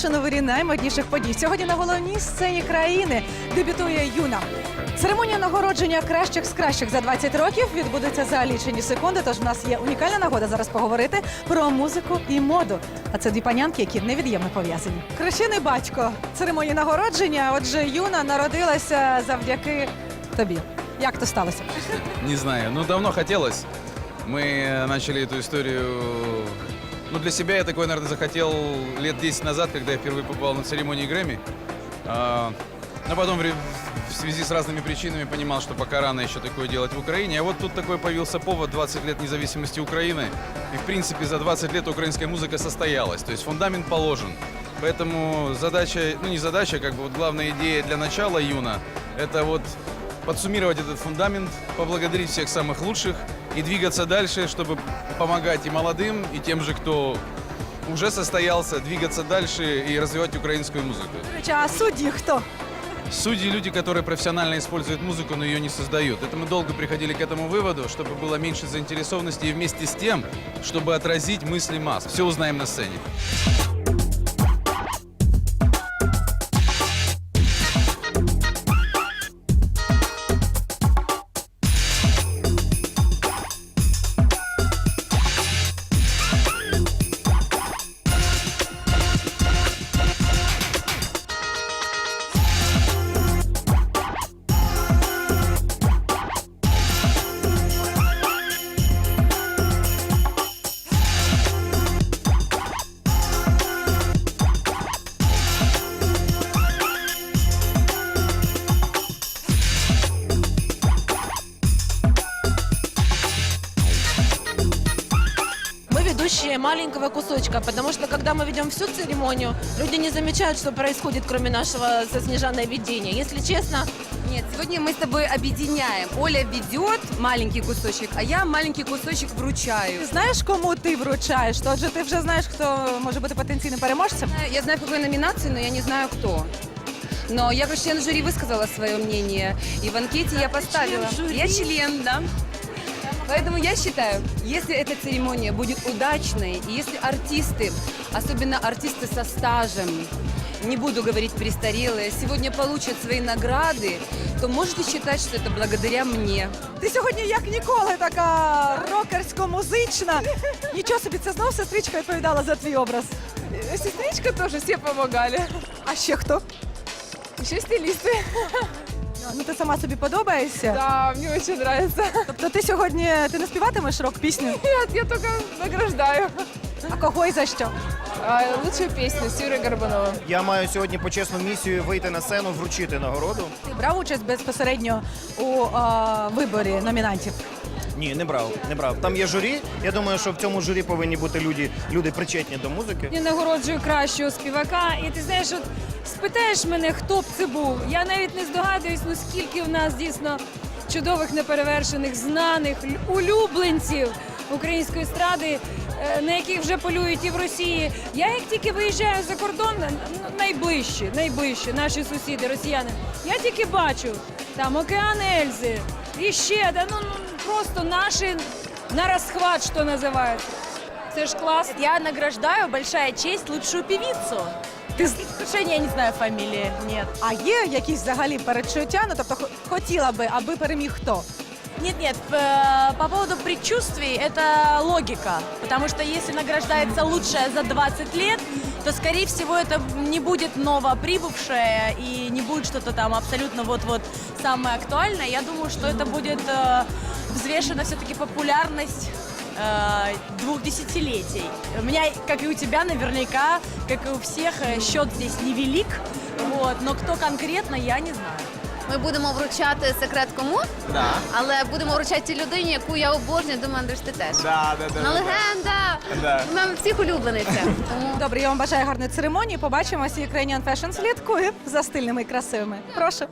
Ukrainian Fashion у вирі наймодніших подій. Сьогодні на головній сцені країни дебютує Юна. Церемонія нагородження кращих з кращих за 20 років відбудеться за лічені секунди. Тож в нас є унікальна нагода зараз поговорити про музику і моду. А це дві панянки, які невід'ємно пов'язані. Хрещений батько церемонії нагородження. Отже, Юна народилася завдяки тобі. Як то сталося? Не знаю, ну давно хотелось. Мы э, начали эту историю... Ну, для себя я такой, наверное, захотел лет 10 назад, когда я впервые побывал на церемонии Грэмми. А, но потом в в связи с разными причинами понимал, что пока рано еще такое делать в Украине. А вот тут такой появился повод 20 лет независимости Украины. И, в принципе, за 20 лет украинская музыка состоялась. То есть фундамент положен. Поэтому задача, ну не задача, как бы вот главная идея для начала Юна, это вот подсуммировать этот фундамент, поблагодарить всех самых лучших и двигаться дальше, чтобы помогать и молодым, и тем же, кто уже состоялся, двигаться дальше и развивать украинскую музыку. До речі, А судді хто? Судьи – люди, которые профессионально используют музыку, но ее не создают. Это мы долго приходили к этому выводу, чтобы было меньше заинтересованности и вместе с тем, чтобы отразить мысли масс. Все узнаем на сцене. маленького кусочка, потому что когда мы ведем всю церемонию, люди не замечают, что происходит, кроме нашего со Снежаной ведения. Если честно, Нет, сегодня мы с тобой объединяем. Оля ведет маленький кусочек, а я маленький кусочек Ти вручаю. знаєш, кому ти вручаєш? Отже, ти вже знаєш, хто може бути потенційним переможцем. Я знаю, в какой номинации, но я не знаю, кто. Но я как член жюри высказала свое мнение. И в анкете я поставила. член жюри? Я член, да. Поэтому я считаю, если эта церемония будет удачной, и если артисты, особенно артисты со стажем, не буду говорить престарелые, сегодня получат свои награды, то можете считать, что это благодаря мне. Ти сьогодні як ніколи така рокерсько-музична. Нічого собі, це знову сестричка відповідала за твій образ. Сестричка тоже все помогали. А ще хто? Еще стилисты. Ну ти сама собі подобаєшся. Да, мне очень нравится. Тобто ти сьогодні ти не співатимеш рок-пісню? Нет, я только награждаю. А кого і за що? А, лучшую песню с Юрой Горбуновым. Я маю сьогодні почесну місію вийти на сцену, вручити нагороду. Ти брав участь безпосередньо у а, виборі номінантів. Ні, не брав, не брав. Там є журі. Я думаю, що в цьому журі повинні бути люди, люди причетні до музики. Я нагороджую кращого співака, і ти знаєш, от спитаєш мене, хто б це був. Я навіть не здогадуюсь, ну скільки в нас дійсно чудових, неперевершених, знаних улюбленців української естради, е, на яких вже полюють і в Росії. Я як тільки виїжджаю за кордон, найближчі, найближчі, наші сусіди, росіяни. Я тільки бачу там океан Ельзи, і ще да, ну, ну просто наші на розхват, що називається. Це ж класно. я награждаю большая честь лучшую певицу. Ти з- я не знаю фамилии, нет. а є якісь взагалі передчуття? Ну тобто хотіла би, аби переміг хто? Нет-нет, по поводу предчувствий, это логика. Потому что если награждается лучшая за 20 лет, то, скорее всего, это не будет новоприбывшая и не будет что-то там абсолютно вот-вот самое актуальное. Я думаю, что это будет э, взвешена все-таки популярность э, двух десятилетий. У меня, как и у тебя, наверняка, как и у всех, э, счет здесь невелик. Вот, но кто конкретно, я не знаю. Ми будемо вручати секрет кому, Да. але будемо вручати тій людині, яку я обожнюю. Думаю, Андрюш, ти теж. Да, да, да, легенда. Да. Вона всіх улюблениця. Тому Добре, я вам бажаю гарної церемонії. Побачимося. Ukrainian Fashion слідкує за стильними і красивими. Прошу.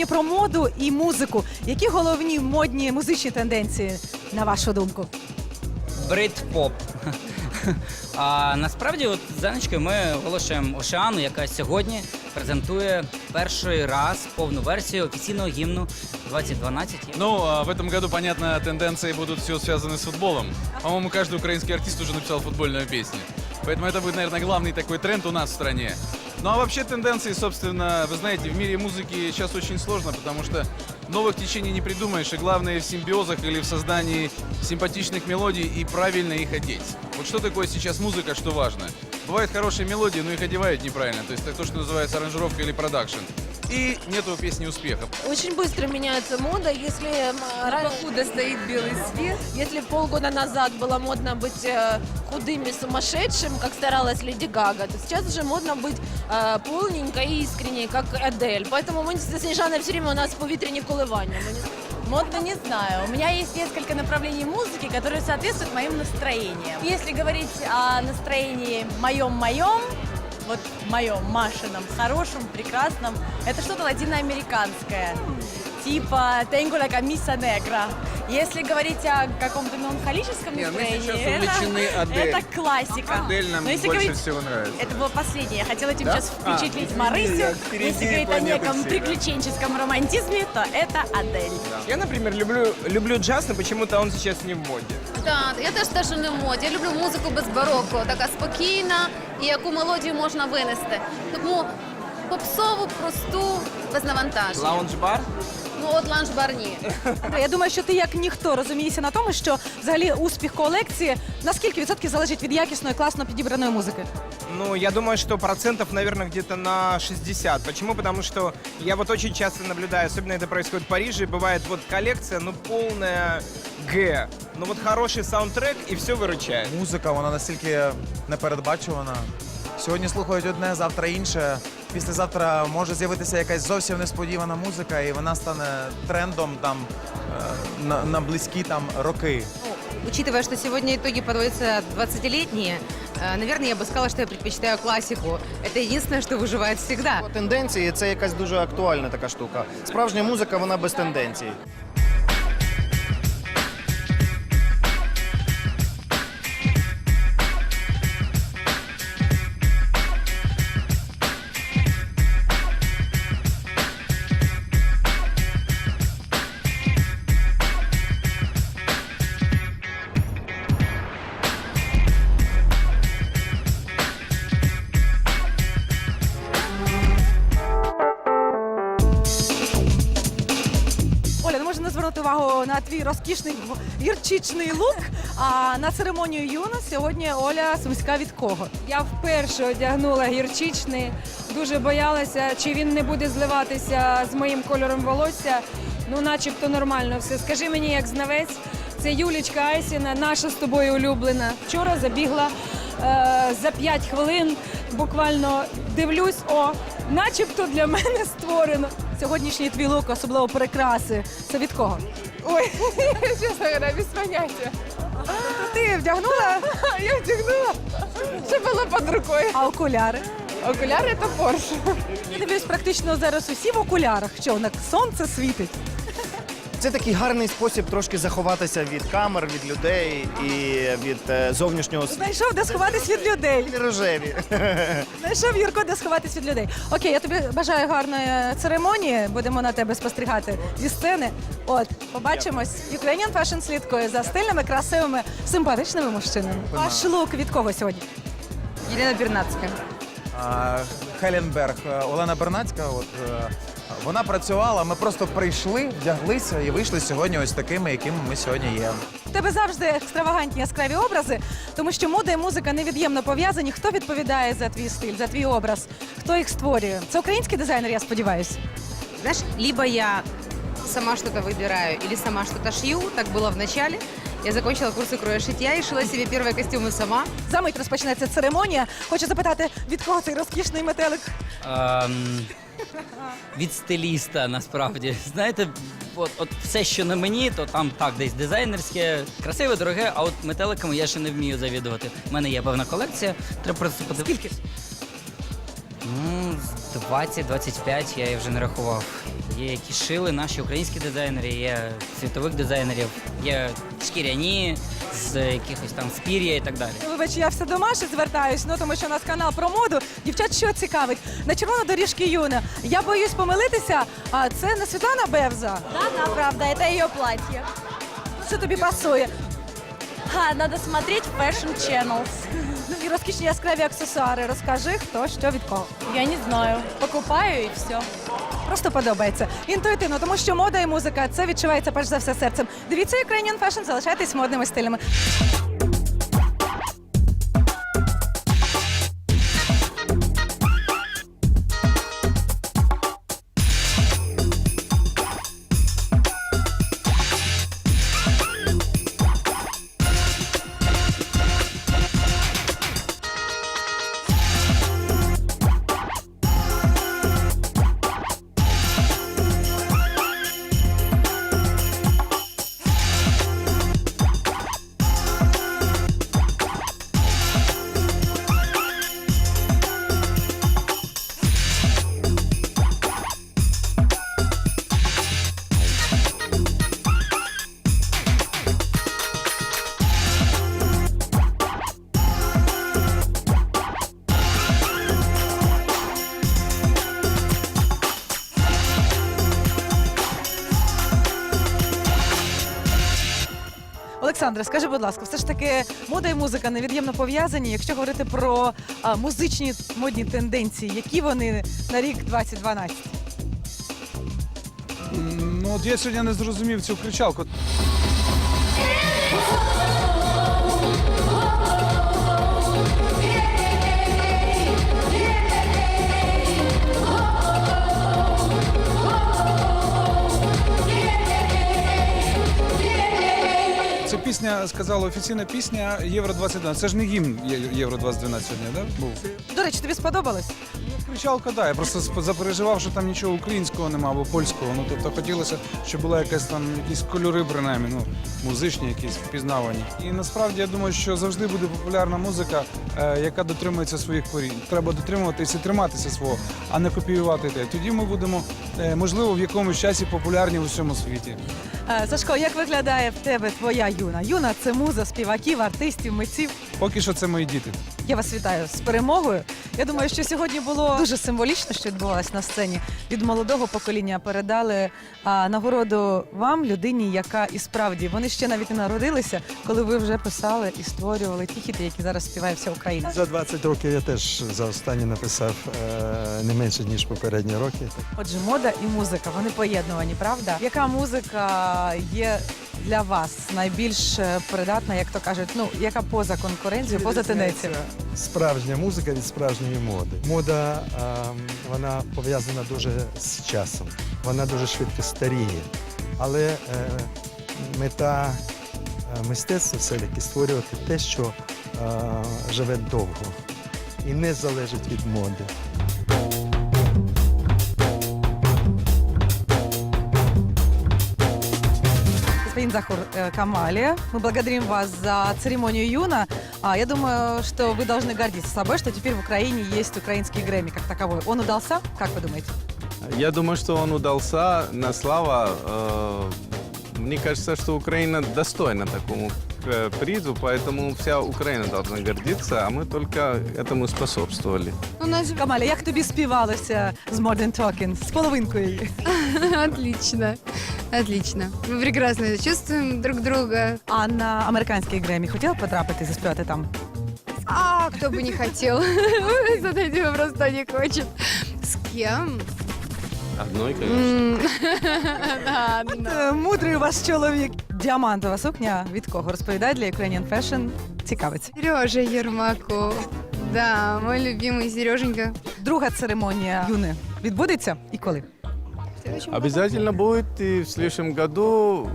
сьогодні про моду і музику. Які головні модні музичні тенденції, на вашу думку? брит-поп. А насправді, от з Даночкою ми оголошуємо Ошеану, яка сьогодні презентує перший раз повну версію офіційного гімну 2012. Ну, а в этом году, понятно, тенденции будут все связаны с футболом. По-моему, каждый украинский артист уже написал футбольную песню. Поэтому это будет, наверное, главный такой тренд у нас в стране. Ну а вообще тенденции, собственно, вы знаете, в мире музыки сейчас очень сложно, потому что новых течений не придумаешь, и главное в симбиозах или в создании симпатичных мелодий и правильно их одеть. Вот что такое сейчас музыка, что важно? Бывают хорошие мелодии, но их одевают неправильно, то есть это то, что называется аранжировка или продакшн. И нету песни успеха. Очень быстро меняется мода. Если раньше, Покуда стоит белый свет. если полгода назад было модно быть э, худым и сумасшедшим, как старалась Леди Гага, то сейчас уже модно быть э, полненькой и искренней, как Эдель. Поэтому мы с Снежаной все время у нас повітряні коливання. Модно не знаю. У меня есть несколько направлений музыки, которые соответствуют моим настроениям. Если говорить о настроении моем-моем, вот моем, Машином, хорошем, прекрасном, это что-то латиноамериканское. Типа «Tengo la camisa negra». Если говорить о каком-то меланхолическом Не, мы настроении, сейчас это, увлечены Адель. это классика. Адель нам Но если больше говорить- всего нравится. Это было последнее. Я хотела этим Да? сейчас А, впечатлить извини, Марысю. впереди Если говорить о неком всей, да. приключенческом романтизме, то это Адель. Я, например, люблю, люблю джаз, но почему-то он сейчас не в моде. Так, я теж те, що не в моді. Я люблю музику без бароко, така спокійна і яку мелодію можна винести. Тому попсову, просту, без навантаження. Лаунж-бар? Ну от ланж-бар ні. Андре, Я думаю, що ти як ніхто розумієшся на тому, що взагалі успіх колекції на скільки відсотків залежить від якісної, класно підібраної музики. Ну, я думаю, что процентов, наверное, где-то на 60. Почему? Потому что я вот очень часто наблюдаю, особенно это происходит в Париже, бывает вот коллекция, ну, полная Г. Ну, вот хороший саундтрек, и все выручает. Музика, вона настільки непередбачувана. Сьогодні слухають одне, завтра інше. Післязавтра може з'явитися якась зовсім несподівана музика, і вона стане трендом там е, на, на близькі там роки. Учитывая, что сегодня итоги подводятся 20-летние, э, наверное, я бы сказала, что я предпочитаю классику. Это единственное, что выживает всегда. Тенденції це якась дуже актуальна така штука. Справжня музика, вона без тенденцій. Твій розкішний гірчичний лук. А на церемонію юна сьогодні Оля Сумська від кого? Я вперше одягнула гірчичний, дуже боялася, чи він не буде зливатися з моїм кольором волосся. Ну, начебто нормально все. Скажи мені, як знавець, це Юлічка Айсіна, наша з тобою улюблена. Вчора забігла е, за 5 хвилин, буквально дивлюсь, о, начебто для мене створено. Сьогоднішній твій лук, особливо прикраси. Це від кого? Ой, чесно, говоря, без поняття. Ти вдягнула, Я вдягнула. Це було під рукою. а окуляри. Окуляри это Порш. Я дивлюсь, практично зараз усі в окулярах. Що, на сонце світить? Це такий гарний спосіб трошки заховатися від камер, від людей і від е, зовнішнього світу. Знайшов, де сховатись від людей. Рожеві. Знайшов Юрко, де сховатись від людей. Окей, я тобі бажаю гарної церемонії. Будемо на тебе спостерігати зі сцени. От, побачимось. Ukrainian Fashion слідкує за стильними, красивими, симпатичними мужчинами. Ваш лук від кого сьогодні? Елена Бернацкая. А, Хеленберг, е, Олена Бернацька, от е, вона працювала. Ми просто прийшли, вдяглися і вийшли сьогодні ось такими, якими ми сьогодні є. У тебе завжди екстравагантні яскраві образи, тому що мода і музика невід'ємно пов'язані. Хто відповідає за твій стиль, за твій образ? Хто їх створює? Це український дизайнер, я сподіваюся. Знаешь, либо я сама что-то выбираю, или сама что-то шью. Так было в начале. Я закончила курсы кроя шитья и шила себе первые костюмы сама. За мить розпочнеться церемонія. Хочу запитати, від кого цей розкішний метелик? Ем, від стиліста, насправді. Знаєте, от, от все, що на мені, то там так, десь дизайнерське, красиве, дороге, а от метеликами я ще не вмію завідувати. У мене є певна колекція. Треба просто подивитися. Ну, з 20-25 я їх вже не рахував. Є які шили наші українські дизайнери, є світових дизайнерів, є шкіряні з якихось там спір'я і так далі. Вибач, я все до Маші звертаюсь, ну тому що у нас канал про моду. Дівчат, що цікавить? На червоно доріжки юна. Я боюсь помилитися, а це не Світлана Бевза. Да, да, правда, это ее платье. Що тобі пасує? Ха, надо смотреть Fashion Channels. Ну і розкішні яскраві аксесуари. Розкажи, хто що від кого. Я не знаю. Покупаю і все. Просто подобається. Інтуїтивно, тому що мода і музика це відчувається перш за все серцем. Дивіться Ukrainian Fashion, залишайтесь модними стилями. Олександре, скажи, будь ласка, все ж таки мода і музика невід'ємно пов'язані. Якщо говорити про а, музичні модні тенденції, які вони на рік 2012? Ну от я сьогодні не зрозумів цю кричалку. Сказала офіційна пісня Євро 2012. Це ж не гімн Євро 2012 сьогодні? Да? Був. До речі, тобі сподобалось? Кричалка, да. Я просто запереживав, що там нічого українського немає або польського. Ну тобто хотілося, щоб була якась там якісь кольори, принаймні, ну музичні, якісь впізнавані. І насправді я думаю, що завжди буде популярна музика, е, яка дотримується своїх корінь. Треба дотримуватися і триматися свого, а не копіювати те. Тоді ми будемо, е, можливо, в якомусь часі популярні в усьому світі. Е, Сашко, як виглядає в тебе твоя юна? Юна це муза співаків, артистів, митців. Поки що це мої діти. Я вас вітаю з перемогою. Я думаю, що сьогодні було дуже символічно, що відбувалось на сцені. Від молодого покоління передали а, нагороду вам, людині, яка і справді вони ще навіть не народилися, коли ви вже писали і створювали ті хіти, які зараз співає вся Україна. За 20 років я теж за останні написав е, не менше, ніж попередні роки. Отже, мода і музика вони поєднувані, правда? Яка музика є для вас найбільш е, придатна, як то кажуть, ну яка поза конкуренцією, поза тенденцією? Справжня музика від справжньої моди. Мода е, вона пов'язана дуже з часом, вона дуже швидко старіє. Але е, мета е, мистецтва все-таки створювати те, що е, живе довго і не залежить від моди. Господин Захур э, Камали, мы благодарим вас за церемонию Юна. А, я думаю, что вы должны гордиться собой, что теперь в Украине есть украинский Грэмми как таковой. Он удался? Как вы думаете? Я думаю, что он удался на слава. Э, Мне кажется, что Украина достойна такому э, призу, поэтому вся Украина должна гордиться, а мы только этому способствовали. У нас Камаля, як тобі співалося з Modern Talking, з половинкою її? Отлично. Отлично. Мы прекрасно чувствуем друг друга. А на американський Гремі хотіла потрапити заспівати там? А кто бы не хотел. Задайте вопрос, кто не хочет. С кем? Одной, конечно. М, Да, От, е, мудрий у вас чоловік. Діамантова сукня від кого? Розповідає для Ukrainian Fashion. Цікавиться. Сережа Ермаков. Да, мой любимый Сереженька. Друга церемонія Юни відбудеться і коли? Обязательно будет и в следующем году.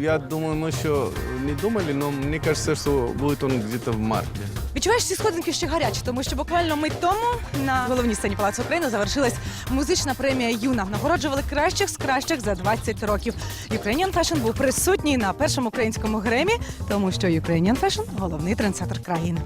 Я думаю, мы еще не думали, но мне кажется, что будет он где-то в марте. Відчуваєш ці сходинки ще гарячі, тому що буквально мить тому на головній сцені Палацу України завершилась музична премія Юна. Нагороджували кращих з кращих за 20 років. Ukrainian Fashion був присутній на першому українському гремі, тому що Ukrainian Fashion – головний трендсеттер країни.